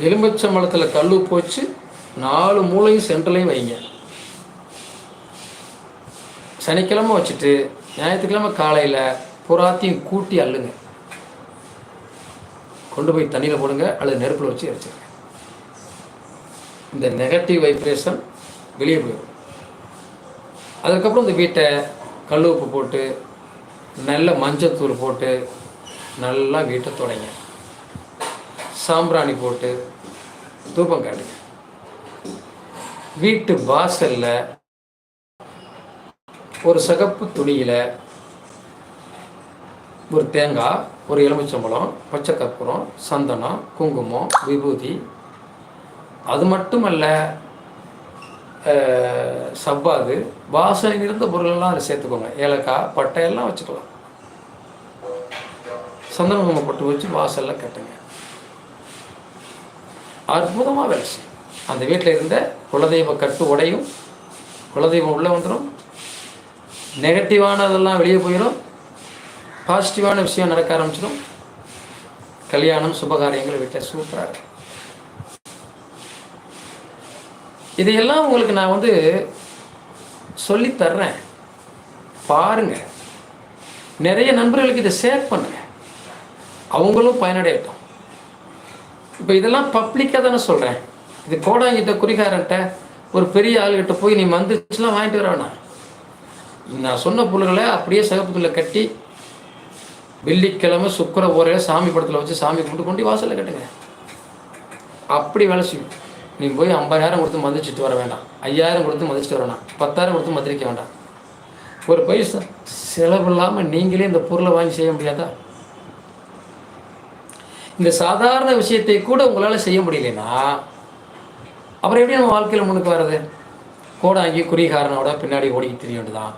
எலும்பச்சம்பழத்தில் கல் போச்சு நாலு மூளையும் சென்ட்ரலையும் வைங்க. சனிக்கிழமை வச்சுட்டு ஞாயிற்றுக்கிழமை காலையில் புறாத்தையும் கூட்டி அள்ளுங்க. கொண்டு போய் தண்ணியில் போடுங்க அல்லது நெருப்பில் வச்சு எரிச்சிருங்க. இந்த நெகட்டிவ் வைப்ரேஷன் வெளியே போயிடும். அதுக்கப்புறம் இந்த வீட்டை கல் உப்பு போட்டு நல்ல மஞ்சத்தூள் போட்டு நல்லா வீட்டை தொடங்க. சாம்பிராணி போட்டு தூப்பம் காட்டுங்க வீட்டு வாசல்ல ஒரு சிகப்பு துணியில் ஒரு தேங்காய் ஒரு எலுமிச்சம்பழம் பச்சை கற்பூரம் சந்தனம் குங்குமம் விபூதி. அது மட்டுமல்ல சவ்வாது. வாசனை நிறைந்த பொருளெல்லாம் அதை சேர்த்துக்கோங்க. ஏலக்காய் பட்டையெல்லாம் வச்சுக்கலாம். சந்தன குங்குமம் போட்டு வச்சு வாசலில் கட்டுங்க. அற்புதமாக வேலை செய்யும். அந்த வீட்டில் இருந்த குலதெய்வ கட்டு உடையும் குலதெய்வம் உள்ளே வந்துடும் நெகட்டிவானதெல்லாம் வெளியே போயிடும் பாசிட்டிவான விஷயம் நடக்க ஆரம்பிச்சிடும் கல்யாணம் சுபகாரியங்கள் வீட்டில் சூப்பராக இருக்கும் இதையெல்லாம் உங்களுக்கு நான் வந்து சொல்லித் தர்றேன். நிறைய நண்பர்களுக்கு இதை ஷேர் பண்ணுங்க. அவங்களும் பயனடையட்டும். இப்போ இதெல்லாம் பப்ளிக்காக தானே சொல்கிறேன் இது கோடாங்கிட்ட குறிகாரன்ட்ட ஒரு பெரிய ஆளுகிட்ட போய் நீ மந்திரிச்சுலாம் வாங்கிட்டு வர வேணாம். நான் சொன்ன பொருள்களை அப்படியே சிகப்புக்குள்ள கட்டி வெள்ளிக்கிழமை சுக்கர ஓரையில் சாமி படத்தில் வச்சு சாமி கொண்டு கொண்டு வாசலில் கட்டுங்க. அப்படி வேலை செய்யும். நீ போய் ஐம்பதாயிரம் கொடுத்து மதிச்சுட்டு வர வேண்டாம். ஐயாயிரம் கொடுத்து மதிச்சுட்டு வர வேண்டாம் பத்தாயிரம் கொடுத்து மதிரிக்க வேண்டாம். ஒரு பைசா செலவு இல்லாமல் நீங்களே இந்த பொருளை வாங்கி செய்ய முடியாதா? இந்த சாதாரண விஷயத்தை கூட உங்களால் செய்ய முடியலன்னா அப்புறம் எப்படி நம்ம வாழ்க்கையில் முன்னுக்கு வர்றது? கோடாங்கி குறிகாரனோட பின்னாடி ஓடிக்கிட்டு தெரிய வேண்டியதான்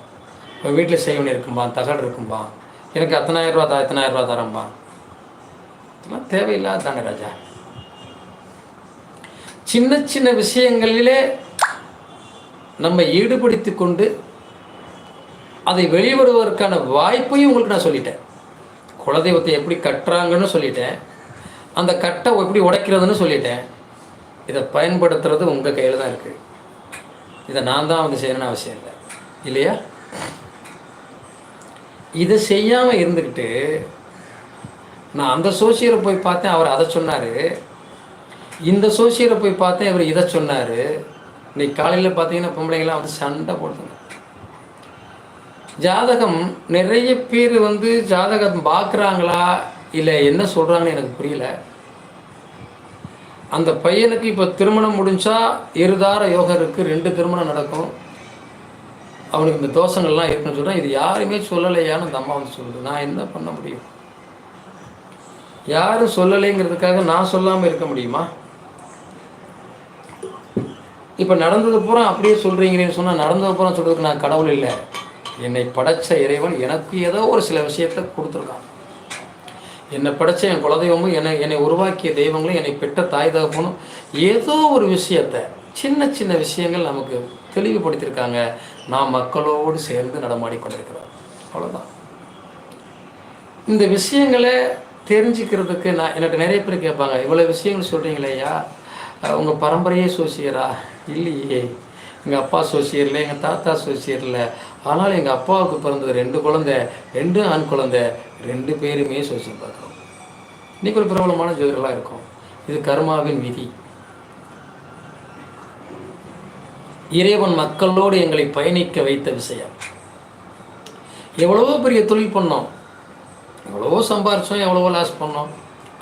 இப்போ வீட்டில் செய்வன் இருக்கும்பா தகடு இருக்கும்பா எனக்கு அத்தனாயிரம் ரூபா தா எத்தனாயிரம் ரூபா தரம்பா இதெல்லாம் தேவையில்லாத தானே ராஜா. சின்ன சின்ன விஷயங்களிலே நம்ம ஈடுபடுத்தி கொண்டு அதை வெளிவருவதற்கான வாய்ப்பையும் உங்களுக்கு நான் சொல்லிட்டேன். குலதெய்வத்தை எப்படி கட்டுறாங்கன்னு சொல்லிட்டேன். அந்த கட்டை எப்படி உடைக்கிறதுன்னு சொல்லிட்டேன். இதை பயன்படுத்துறது உங்கள் கையில் தான் இருக்குது இதை நான் தான் வந்து செய்யணும்னு அவசியம் இல்லை. இல்லையா? இதை செய்யாமல் இருந்துக்கிட்டு நான் அந்த சோசியரை போய் பார்த்தேன் அவர் அதை சொன்னார். இந்த சோசியரை போய் பார்த்தேன் இவர் இதை சொன்னார். இன்னைக்கு காலையில் பார்த்தீங்கன்னா பொம்பளைங்களாம் வந்து சண்டை போடுதுங்க. ஜாதகம் நிறைய பேர் வந்து ஜாதகம் பார்க்குறாங்களா இல்லை என்ன சொல்கிறாங்கன்னு எனக்கு புரியல. அந்த பையனுக்கு இப்போ திருமணம் முடிஞ்சா இருதார யோகம் இருக்குது ரெண்டு திருமணம் நடக்கும். அவனுக்கு இந்த தோஷங்கள்லாம் இருக்குன்னு சொல்கிறேன் இது யாருமே சொல்லலையான்னு அந்த அம்மா வந்து சொல்லுது. நான் என்ன பண்ண முடியும்? யாரும் சொல்லலைங்கிறதுக்காக நான் சொல்லாமல் இருக்க முடியுமா? இப்போ நடந்தது பூரா அப்படியே சொல்கிறீங்களேன்னு சொன்னால் நடந்தது பூரா சொல்கிறதுக்கு நான் கடவுள் இல்லை. என்னை படைச்ச இறைவன் எனக்கு ஏதோ ஒரு சில விஷயத்தை கொடுத்துருக்கான். என்னை படைச்ச என் குலதெய்வமும் என்னை என்னை உருவாக்கிய தெய்வங்களும் என்னை பெற்ற தாய் தகப்பனும் ஏதோ ஒரு விஷயத்தை சின்ன சின்ன விஷயங்கள் நமக்கு தெளிவுபடுத்தியிருக்காங்க. நாம் மக்களோடு சேர்ந்து நடமாடிக்கொண்டிருக்கிறோம் அவ்வளோதான் இந்த விஷயங்களை தெரிஞ்சுக்கிறதுக்கு நான் எனக்கு நிறைய பேர் கேட்பாங்க. இவ்வளோ விஷயங்கள் சொல்கிறீங்களேயா உங்கள் பரம்பரையே சோசியரா? இல்லையே. எங்கள் அப்பா சோசியரில் எங்கள் தாத்தா சோசியரில் ஆனால் எங்கள் அப்பாவுக்கு பிறந்தது ரெண்டு குழந்தை ரெண்டு ஆண் குழந்தை ரெண்டு பேருமே சோசியம் பார்க்குறோம். இன்னைக்கு ஒரு பிரபலமான ஜோதிகளாக இருக்கும். இது கர்மாவின் விதி. இறைவன் மக்களோடு எங்களை பயணிக்க வைத்த விஷயம். எவ்வளவோ பெரிய தொழில் பண்ணோம். எவ்வளவோ சம்பாரிச்சோம் எவ்வளவோ லாஸ் பண்ணோம்.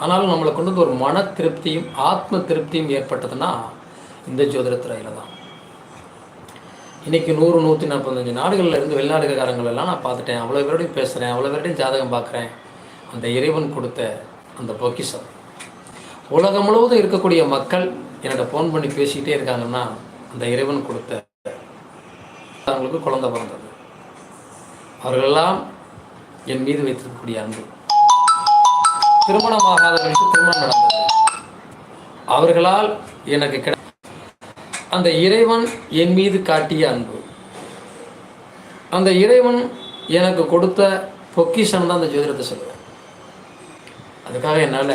ஆனாலும் நம்மளை கொண்டு வந்து ஒரு மன திருப்தியும் ஆத்ம திருப்தியும் ஏற்பட்டதுன்னா இந்த ஜோதிடத்துறையில் தான். இன்னைக்கு நூறு நூற்றி நாற்பத்தஞ்சு நாடுகளில் இருந்து வெளிநாடுகாரங்கள் எல்லாம் நான் பார்த்துட்டேன். அவ்வளோ பேரோடையும் பேசுகிறேன் அவ்வளோ பேரோடையும் ஜாதகம் பார்க்குறேன். அந்த இறைவன் கொடுத்த அந்த பொக்கிஷம். உலகம் முழுவதும் இருக்கக்கூடிய மக்கள் என்னோட ஃபோன் பண்ணி பேசிக்கிட்டே இருக்காங்கன்னா அந்த இறைவன் கொடுத்த அவங்களுக்கு குழந்தை பிறந்தது. அவர்களெல்லாம் என் மீது வைத்திருக்கக்கூடிய அன்பு. திருமணமாகாதவர்களுக்கு திருமணம் நடந்தது. அவர்களால் எனக்கு கிடை அந்த இறைவன் என் மீது காட்டிய அன்பு. அந்த இறைவன் எனக்கு கொடுத்த பொக்கிஷன் தான் அந்த ஜோதிடத்தை சொல்லுவேன் அதுக்காக என்னால்